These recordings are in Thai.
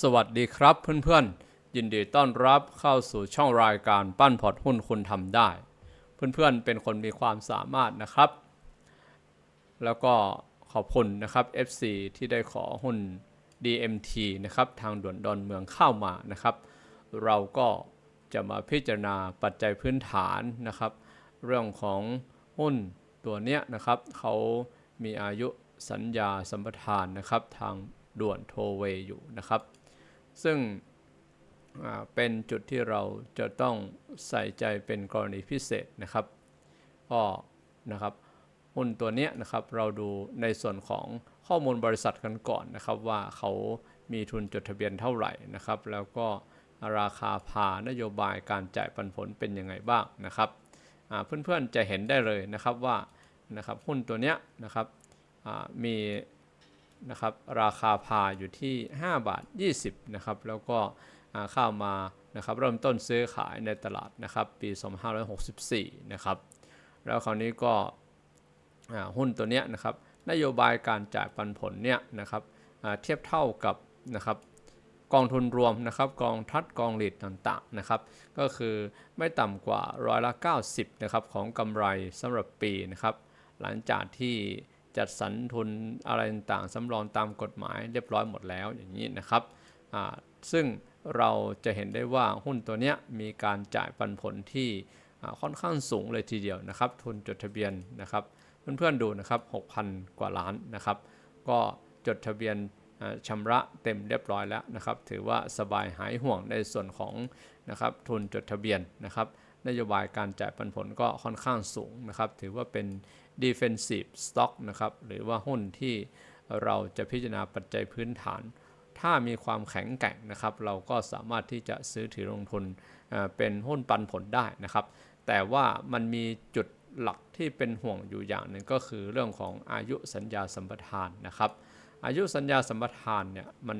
สวัสดีครับเพื่อนๆ ยินดีต้อนรับเข้าสู่ช่องรายการปั้นพอร์ตหุ้นคุณทำได้ เพื่อนๆเป็นคนมีความสามารถนะครับ แล้วก็ขอบคุณนะครับ FC ที่ได้ขอหุ้น DMT นะครับทางด่วนดอนเมืองเข้ามานะครับ เราก็จะมาพิจารณาปัจจัยพื้นฐานนะครับ เรื่องของหุ้นตัวเนี้ยนะครับเขามีอายุสัญญาสัมปทานนะครับทางด่วนโทเวอยู่นะครับ ซึ่งเป็นจุดที่เราจะต้องใส่ใจเป็นกรณีพิเศษนะครับก็นะครับหุ้นตัวเนี้ยนะครับเราดูในส่วนของข้อมูลบริษัทกันก่อนนะครับ ว่าเขามีทุนจดทะเบียนเท่าไหร่นะครับ แล้วก็ราคาพานโยบายการจ่ายปันผลเป็นยังไงบ้างนะครับเพื่อนๆจะเห็นได้เลยนะครับว่านะครับหุ้นตัวเนี้ยนะครับมี นะครับราคาพาอยู่ที่ 5 บาท 20นะครับแล้วก็เข้ามานะครับเริ่มต้นซื้อขายในตลาดนะครับปี 2564นะครับแล้วคราวนี้ก็หุ้นตัวเนี้ยนะครับนโยบายการจ่ายปันผลเนี่ยนะครับเทียบเท่ากับนะครับกองทุนรวมนะครับกองทัดกองหลีดต่างๆนะครับ ก็คือไม่ต่ำกว่าร้อยละ 90นะครับของกำไรสำหรับปีนะครับ หลังจากที่ จัดสรรทุนอะไรต่างๆสำรองตามกฎหมายเรียบร้อยหมดแล้วอย่างนี้นะครับ ซึ่งเราจะเห็นได้ว่าหุ้นตัวนี้มีการจ่ายปันผลที่ค่อนข้างสูงเลยทีเดียวนะครับ ทุนจดทะเบียนนะครับ เพื่อนๆดูนะครับ 6,000 กว่าล้านนะครับ ก็จดทะเบียนชำระเต็มเรียบร้อยแล้วนะครับ ถือว่าสบายหายห่วงในส่วนของนะครับทุนจดทะเบียนนะครับ นโยบายการจ่ายปันผลก็ค่อนข้างสูงนะครับ ถือว่าเป็น defensive stock นะครับหรือว่าหุ้นที่เราจะพิจารณาปัจจัยพื้นฐาน ถ้ามีความแข็งแกร่งนะครับ เราก็สามารถที่จะซื้อถือลงทุนเป็นหุ้นปันผลได้นะครับ แต่ว่ามันมีจุดหลักที่เป็นห่วงอยู่อย่างหนึ่งก็คือเรื่องของอายุสัญญาสัมปทานนะครับ อายุสัญญาสัมปทานเนี่ยมัน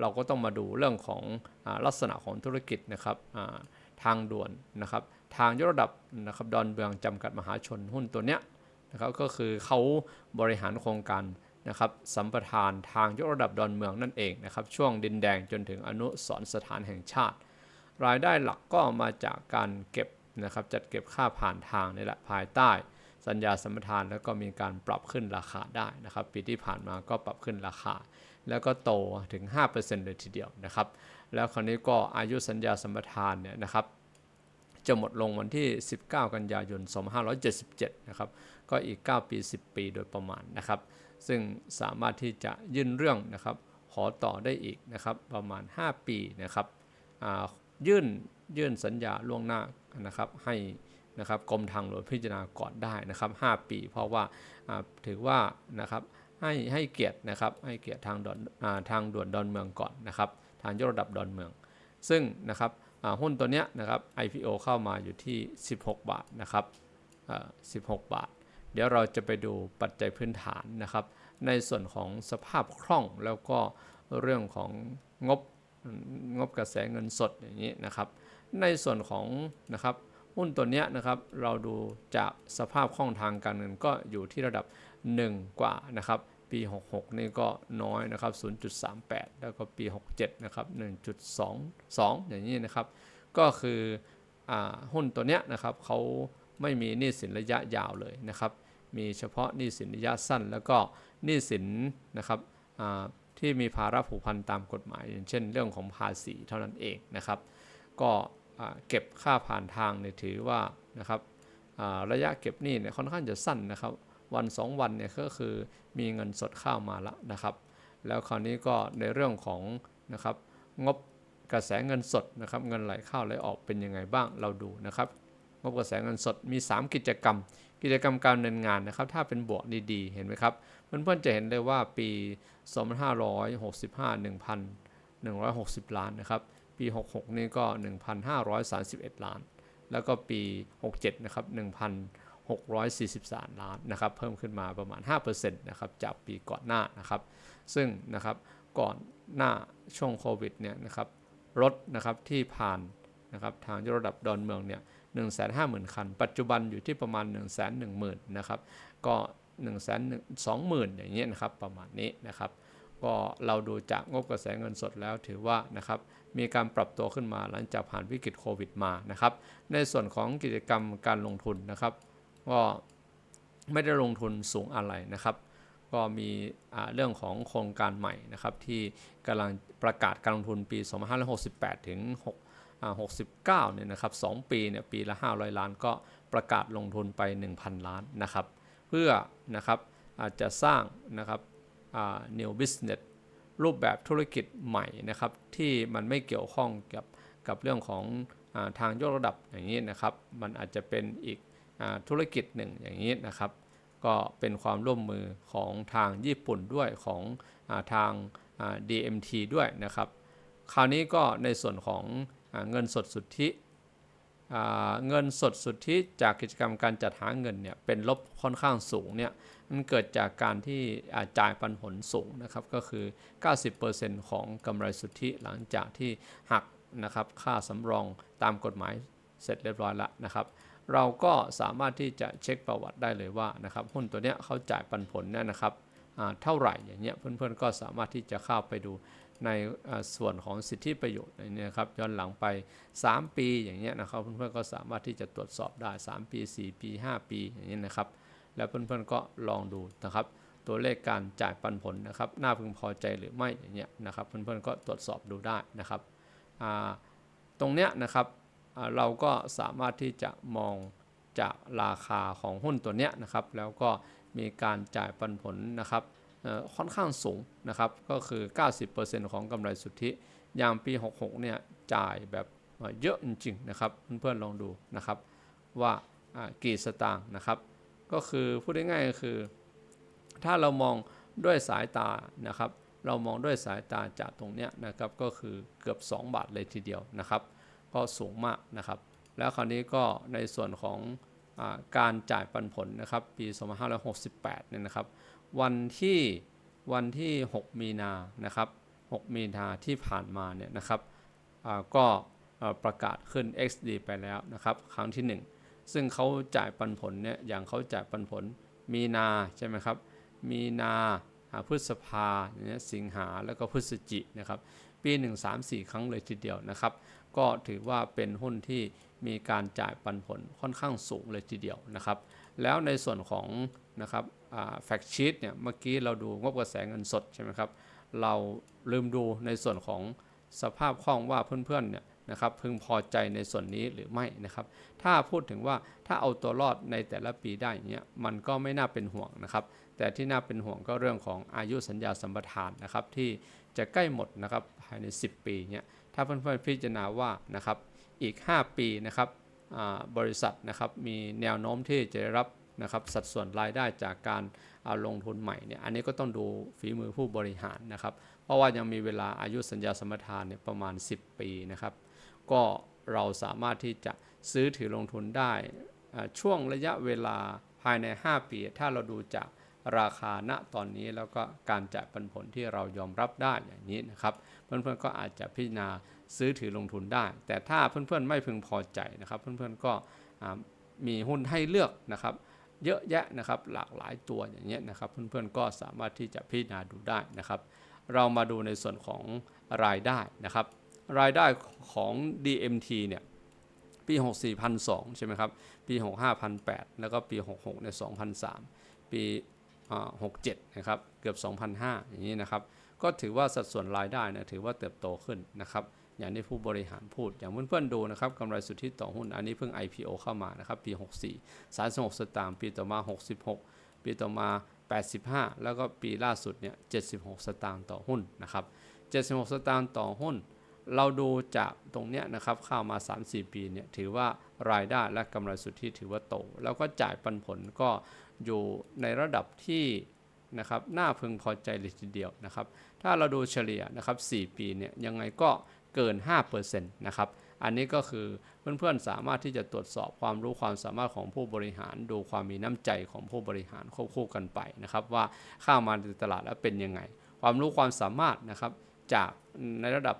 เราก็ต้องมาดูเรื่องของอลักษณะของธุรกิจนะครับทางด่วนนะครับ ทางยกระดับนะครับดอนเบืองจำกัดมหาชนหุ้นตัวเนี้ย นะครับก็คือเขาบริหารโครงการนะครับสัมปทานทางยกระดับดอนเมืองนั่นเองนะครับช่วงดินแดงจนถึงอนุสรสถานแห่งชาติ รายได้หลักก็มาจากการเก็บนะครับจัดเก็บค่าผ่านทางนี่แหละภายใต้ สัญญาสัมปทานแล้วก็มีการปรับขึ้นราคาได้นะครับ ปีที่ผ่านมาก็ปรับขึ้นราคา แล้วก็โตถึง 5%เลยทีเดียวนะครับ แล้วคราวนี้ก็อายุสัญญาสัมปทานเนี่ยนะครับ จะหมดลงวันที่ 19 กันยายน 2577 นะครับ ก็อีก 9 ปี 10 ปีโดยประมาณนะครับ ซึ่งสามารถที่จะยื่นเรื่องนะครับ ขอต่อได้อีกนะครับ ประมาณ 5 ปีนะครับอายื่นยื่นสัญญาล่วงหน้านะครับให้นะครับกรมทางหลวงพิจารณาก่อนได้นะครับ 5 ปี เพราะว่าถือว่านะครับให้ให้เกียรตินะครับให้เกียรติทางดอนทางด่วนดอนเมืองก่อนนะครับ ทางยกระดับดอนเมือง ซึ่งนะครับ หุ้นตัวเนี้ยนะครับ IPO เข้ามาอยู่ที่ 16 บาทนะครับ16 บาท เดี๋ยวเราจะไปดูปัจจัยพื้นฐานนะครับ ในส่วนของสภาพคล่องแล้วก็เรื่องของงบงบกระแสเงินสดอย่างนี้นะครับ ในส่วนของนะครับหุ้นตัวเนี้ยนะครับเราดูจากสภาพคล่องทางการเงินก็อยู่ที่ระดับ 1 กว่านะครับ ปี 66 นี่ก็น้อยนะครับ 0.38 แล้วก็ปี 67 นะครับ 1.22 อย่างนี้นะครับ ก็คืออหุ้นตัวเนี้ยนะครับเขาไม่มีหนี้สินระยะยาวเลยนะครับ มีเฉพาะหนี้สินระยะสั้น แล้วก็หนี้สินนะครับที่มีภาระผูกพันตามกฎหมาย อย่างเช่น เรื่องของภาษีเท่านั้นเองนะครับ ก็เก็บค่าผ่านทางเนี่ยถือว่านะครับระยะเก็บหนี้เนี่ยค่อนข้างจะสั้นนะครับ วัน 2 วันเนี่ยก็คือมีเงินสดเข้ามาแล้วนะครับ แล้วคราวนี้ก็ในเรื่องของนะครับงบกระแสเงินสดนะครับเงินไหลเข้าไหลออกเป็นยังไงบ้างเราดูนะครับงบกระแสเงินสดมี 3 กิจกรรม กิจกรรมการดำเนินงานนะครับ ถ้าเป็นบวกดีๆ เห็นไหมครับเพื่อนๆจะเห็นเลยว่าปี 2565 1,160 ล้านนะครับ ปี 66 นี่ก็ 1,531 ล้าน แล้วก็ปี 67 นะครับ 643 ล้านนะครับเพิ่มขึ้นมาประมาณ 5%นะครับจากปีก่อนหน้านะครับซึ่งนะครับก่อนหน้าช่วงโควิดเนี่ยนะครับรถนะครับที่ผ่านนะครับทางยกระดับดอนเมืองเนี่ย150,000 คัน ปัจจุบันอยู่ที่ประมาณ 1 1 0 0 0 0นะครับก็1 2 0 0 0 0 อย่างเงี้ยนะครับประมาณนี้นะครับก็เราดูจากงบกระแสเงินสดแล้วถือว่านะครับมีการปรับตัวขึ้นมาหลังจากผ่านวิกฤตโควิดมานะครับในส่วนของกิจกรรมการลงทุนนะครับ ก็ไม่ได้ลงทุนสูงอะไรนะครับ ก็มีเรื่องของโครงการใหม่นะครับ ที่กำลังประกาศการลงทุนปี 2568 ถึง6 69 เนี่ยนะครับ 2 ปีเนี่ยปีละ 500 ล้านก็ประกาศลงทุนไป 1,000 ล้านนะครับ เพื่อนะครับอาจจะสร้างนะครับ new business รูปแบบธุรกิจใหม่นะครับ ที่มันไม่เกี่ยวข้องกับกับเรื่องของอทางยกระดับอย่างนี้นะครับ มันอาจจะเป็นอีก ธุรกิจหนึ่งอย่างนี้นะครับ ก็เป็นความร่วมมือของทางญี่ปุ่นด้วยของอทาง DMT ด้วยนะครับ คราวนี้ก็ในส่วนของอเงินสดสุทธิเงินสดสุทธิจากกิจกรรมการจัดหาเงินเนี่ยเป็นลบค่อนข้างสูงเนี่ยมันเกิดจากการที่จ่ายปันผลสูงนะครับก็คือ 90%ของกำไรสุทธิหลังจากที่หักนะครับค่าสำรองตามกฎหมายเสร็จเรียบร้อยแล้วนะครับ เราก็สามารถที่จะเช็คประวัติได้เลยว่านะครับหุ้นตัวเนี้ยเขาจ่ายปันผลเนี่ยนะครับเท่าไหร่อย่างเงี้ยเพื่อนๆก็สามารถที่จะเข้าไปดูในส่วนของสิทธิประโยชน์นี่นะครับย้อนหลังไป 3 ปีอย่างเงี้ยนะครับเพื่อนๆก็สามารถที่จะตรวจสอบได้ 3 ปี 4 ปี 5 ปีอย่างเงี้ยนะครับ แล้วเพื่อนๆก็ลองดูนะครับ ตัวเลขการจ่ายปันผลนะครับน่าพึงพอใจหรือไม่อย่างเงี้ยนะครับเพื่อนๆก็ตรวจสอบดูได้นะครับตรงเนี้ยนะครับ เราก็สามารถที่จะมองจากราคาของหุ้นตัวเนี้ยนะครับ แล้วก็มีการจ่ายปันผลนะครับค่อนข้างสูงนะครับ ก็คือ 90%ของกำไรสุทธิ อย่างปี 66 เนี่ยจ่ายแบบเยอะจริงๆนะครับ เพื่อนๆลองดูนะครับว่ากี่สตางค์นะครับ ก็คือพูดง่ายๆก็คือ ถ้าเรามองด้วยสายตานะครับ เรามองด้วยสายตาจากตรงเนี้ยนะครับก็คือเกือบ 2 บาทเลยทีเดียวนะครับ ก็สูงมากนะครับ แล้วคราวนี้ก็ในส่วนของอการจ่ายปันผลนะครับ ปี 2568 เนี่ยนะครับ วันที่วันที่ 6 มีนานะครับ 6 มีนาที่ผ่านมาเนี่ยนะครับก็ประกาศขึ้น XD ไปแล้วนะครับ ครั้งที่ 1 ซึ่งเขาจ่ายปันผลเนี่ยอย่างเขาจ่ายปันผลมีนาใช่ไหมครับ มีนาพฤษภาเนี่ยสิงหาแล้วก็พฤศจินะครับ ปี 1 3 4 ครั้งเลยทีเดียวนะครับ ก็ถือว่าเป็นหุ้นที่มีการจ่ายปันผลค่อนข้างสูงเลยทีเดียวนะครับ แล้วในส่วนของนะครับแฟกชีตเนี่ยเมื่อกี้เราดูงบกระแสเงินสดใช่ไหมครับ เราลืมดูในส่วนของสภาพคล่องว่าเพื่อนๆเนี่ยนะครับพึงพอใจในส่วนนี้หรือไม่นะครับ ถ้าพูดถึงว่าถ้าเอาตัวรอดในแต่ละปีได้อย่างเงี้ยมันก็ไม่น่าเป็นห่วงนะครับ แต่ที่น่าเป็นห่วงก็เรื่องของอายุสัญญาสัมปทานนะครับที่จะใกล้หมดนะครับภายใน 10 ปีเนี้ย ถ้าเพื่อนๆพิจารณาว่านะครับอีก 5 ปีนะครับบริษัทนะครับมีแนวโน้มที่จะได้รับนะครับสัดส่วนรายได้จากการเอาลงทุนใหม่เนี่ยอันนี้ก็ต้องดูฝีมือผู้บริหารนะครับ เพราะว่ายังมีเวลาอายุสัญญาสมรทานเนี่ยประมาณ 10 ปีนะครับ ก็เราสามารถที่จะซื้อถือลงทุนได้ช่วงระยะเวลาภายใน 5 ปี ถ้าเราดูจากราคาณตอนนี้แล้วก็การจ่ายปันผลที่เรายอมรับได้อย่างนี้นะครับ เพื่อนๆก็อาจจะพิจารณาซื้อถือลงทุนได้ แต่ถ้าเพื่อนๆไม่พึงพอใจนะครับ เพื่อนๆก็มีหุ้นให้เลือกนะครับ เยอะแยะนะครับหลากหลายตัวอย่างเงี้ยนะครับ เพื่อนๆก็สามารถที่จะพิจารณาดูได้นะครับ เรามาดูในส่วนของรายได้นะครับ รายได้ของ DMT เนี่ยปี 64 1,200ใช่ไหมครับ ปี 65 1,800แล้วก็ปี 66เนี่ย2,003 ปี 67 นะครับ เกือบ 2,005อย่างนี้นะครับ ก็ถือว่าสัดส่วนรายได้นะถือว่าเติบโตขึ้นนะครับอย่างที่ผู้บริหารพูด อย่างเพื่อนๆดูนะครับกำไรสุทธิต่อหุ้นอันนี้เพิ่ง IPO เข้ามานะครับปี 64 36 สตางค์ปีต่อมา 66 ปีต่อมา 85 แล้วก็ปีล่าสุดเนี่ย 76 สตางค์ต่อหุ้นนะครับ 76 สตางค์ต่อหุ้น เราดูจากตรงเนี้ยนะครับเข้ามา 3-4 ปีเนี่ยถือว่ารายได้และกำไรสุทธิถือว่าโต แล้วก็จ่ายปันผลก็อยู่ในระดับที่ นะครับน่าพึงพอใจเลยทีเดียวนะครับ ถ้าเราดูเฉลี่ยนะครับ 4 ปีเนี่ยยังไงก็เกิน 5%นะครับ อันนี้ก็คือเพื่อนๆสามารถที่จะตรวจสอบความรู้ความสามารถของผู้บริหาร ดูความมีน้ำใจของผู้บริหารควบคู่กันไปนะครับ ว่าเข้ามาในตลาดแล้วเป็นยังไง ความรู้ความสามารถนะครับจากในระดับ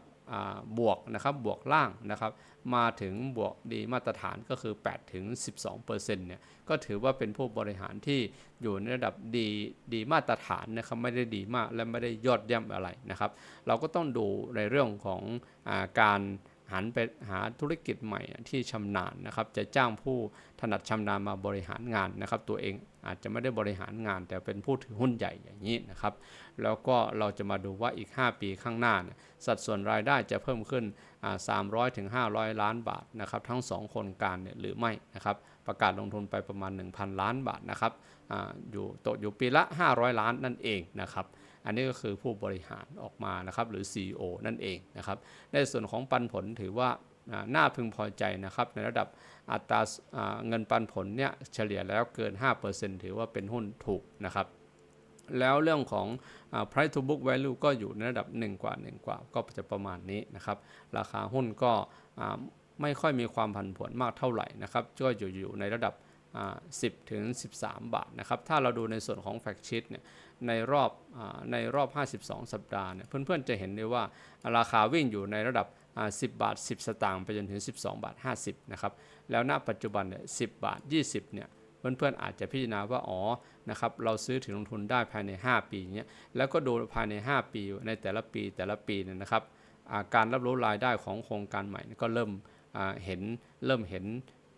บวกนะครับบวกล่างนะครับมาถึงบวกดีมาตรฐานก็คือ8ถึง12%เนี่ยก็ถือว่าเป็นผู้บริหารที่อยู่ในระดับดีดีมาตรฐานนะครับไม่ได้ดีมากและไม่ได้ยอดเยี่ยมอะไรนะครับ เราก็ต้องดูในเรื่องของอาการหันไปหาธุรกิจใหม่ที่ชำนาญนะครับ จะจ้างผู้ถนัดชำนาญมาบริหารงานนะครับ ตัวเอง อาจจะไม่ได้บริหารงาน แต่เป็นผู้ถือหุ้นใหญ่อย่างนี้นะครับ แล้วก็เราจะมาดูว่าอีก 5 ปีข้างหน้าเนี่ยสัดส่วนรายได้จะเพิ่มขึ้น 300ถึง500 ล้านบาทนะครับทั้ง 2 คนการเนี่ยหรือไม่นะครับประกาศลงทุนไปประมาณ 1,000 ล้านบาทนะครับออยู่ตกอยู่ปีละ 500 ล้านนั่นเองนะครับอันนี้ก็คือผู้บริหารออกมานะครับหรือ CEO นั่นเองนะครับในส่วนของปันผลถือว่า น่าพึงพอใจนะครับ ในระดับอัตราเงินปันผลเนี่ยเฉลี่ยแล้วเกิน 5%ถือว่าเป็นหุ้นถูกนะครับ แล้วเรื่องของอ price to book value ก็อยู่ในระดับ 1 กว่า 1 กว่า ก็จะประมาณนี้นะครับ ราคาหุ้นก็ไม่ค่อยมีความผันผวนมากเท่าไหร่นะครับก็อยู่อยู่ในระดับ 10 ถึง 13 บาทนะครับ ถ้าเราดูในส่วนของ fact sheet เนี่ย ในรอบอในรอบ 52 สัปดาห์เนี่ย เพื่อนๆจะเห็นได้ว่าราคาวิ่งอยู่ในระดับ 10 บาท 10 สตางค์ไปจนถึง 12 บาท 50 นะครับ แล้วณปัจจุบันเนี่ย10 บาท 20 เนี่ยเพื่อนๆอาจจะพิจารณาว่าอ๋อนะครับเราซื้อถึงลงทุนได้ภายใน 5 ปีเนี้ยแล้วก็ดูภายใน 5 ปีในแต่ละปีแต่ละปีเนี่ยนะครับอ่าการรับรู้รายได้ของโครงการใหม่นี่ก็เริ่มอ่าเห็นเริ่มเห็น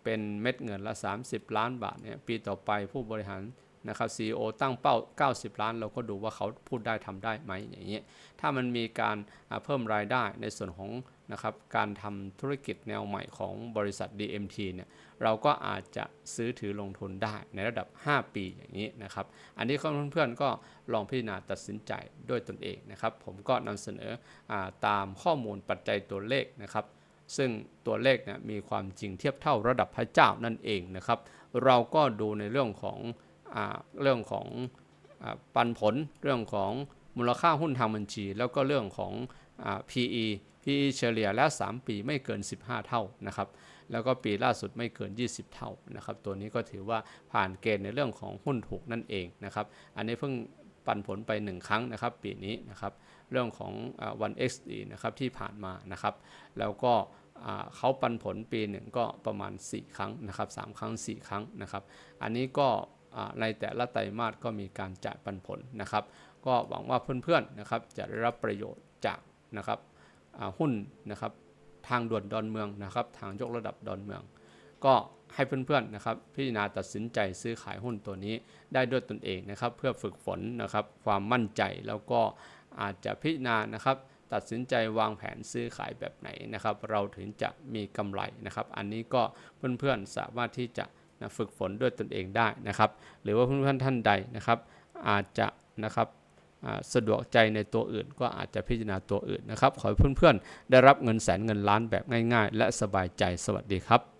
เป็นเม็ดเงินละ 30 ล้านบาทเนี่ยปีต่อไปผู้บริหารนะครับ CEO ตั้งเป้า 90 ล้าน เราก็ดูว่าเขาพูดได้ทำได้ไหมอย่างเงี้ยถ้ามันมีการาเพิ่มรายได้ในส่วนของนะครับการทำธุรกิจแนวใหม่ของบริษัท DMT เนี่ยเราก็อาจจะซื้อถือลงทุนได้ในระดับ 5 ปีอย่างนี้นะครับ อันนี้เพื่อนๆก็ลองพิจารณาตัดสินใจด้วยตนเองนะครับ ผมก็นำเสนออตามข้อมูลปัจจัยตัวเลขนะครับซึ่งตัวเลขเนี่ยมีความจริงเทียบเท่าระดับพระเจ้านั่นเองนะครับ เราก็ดูในเรื่องของอเรื่องของอปันผล เรื่องของมูลค่าหุ้นทางบัญชี แล้วก็เรื่องของ PE PE เฉลี่ยแล้ว 3 ปีไม่เกิน 15 เท่านะครับ แล้วก็ปีล่าสุดไม่เกิน 20 เท่านะครับ ตัวนี้ก็ถือว่าผ่านเกณฑ์ในเรื่องของหุ้นถูกนั่นเองนะครับ อันนี้เพิ่งปันผลไป 1 ครั้งนะครับ ปีนี้นะครับ เรื่องของวัน XD นะครับที่ผ่านมานะครับ แล้วก็เขาปันผลปีหนึ่งก็ประมาณ 4 ครั้งนะครับ 3 ครั้ง 4 ครั้งนะครับ อันนี้ก็ในแต่ละไตรมาสก็มีการจ่ายปันผลนะครับ ก็หวังว่าเพื่อนๆนะครับจะได้รับประโยชน์จาก นะครับหุ้นนะครับทางด่วนดอนเมืองนะครับ ทางยกระดับดอนเมือง ก็ให้เพื่อนๆนะครับ พิจารณาตัดสินใจซื้อขายหุ้นตัวนี้ได้ด้วยตนเองนะครับ เพื่อฝึกฝนนะครับ ความมั่นใจแล้วก็อาจจะพิจารณานะครับ ตัดสินใจวางแผนซื้อขายแบบไหนนะครับ เราถึงจะมีกำไรนะครับ อันนี้ก็เพื่อนๆสามารถที่จะฝึกฝนด้วยตนเองได้นะครับ หรือว่าเพื่อนๆท่านใดนะครับ อาจจะนะครับ สะดวกใจในตัวอื่น ก็อาจจะพิจารณาตัวอื่นนะครับ ขอให้เพื่อนๆ ได้รับเงินแสนเงินล้านแบบง่าย ๆ และสบายใจสวัสดีครับ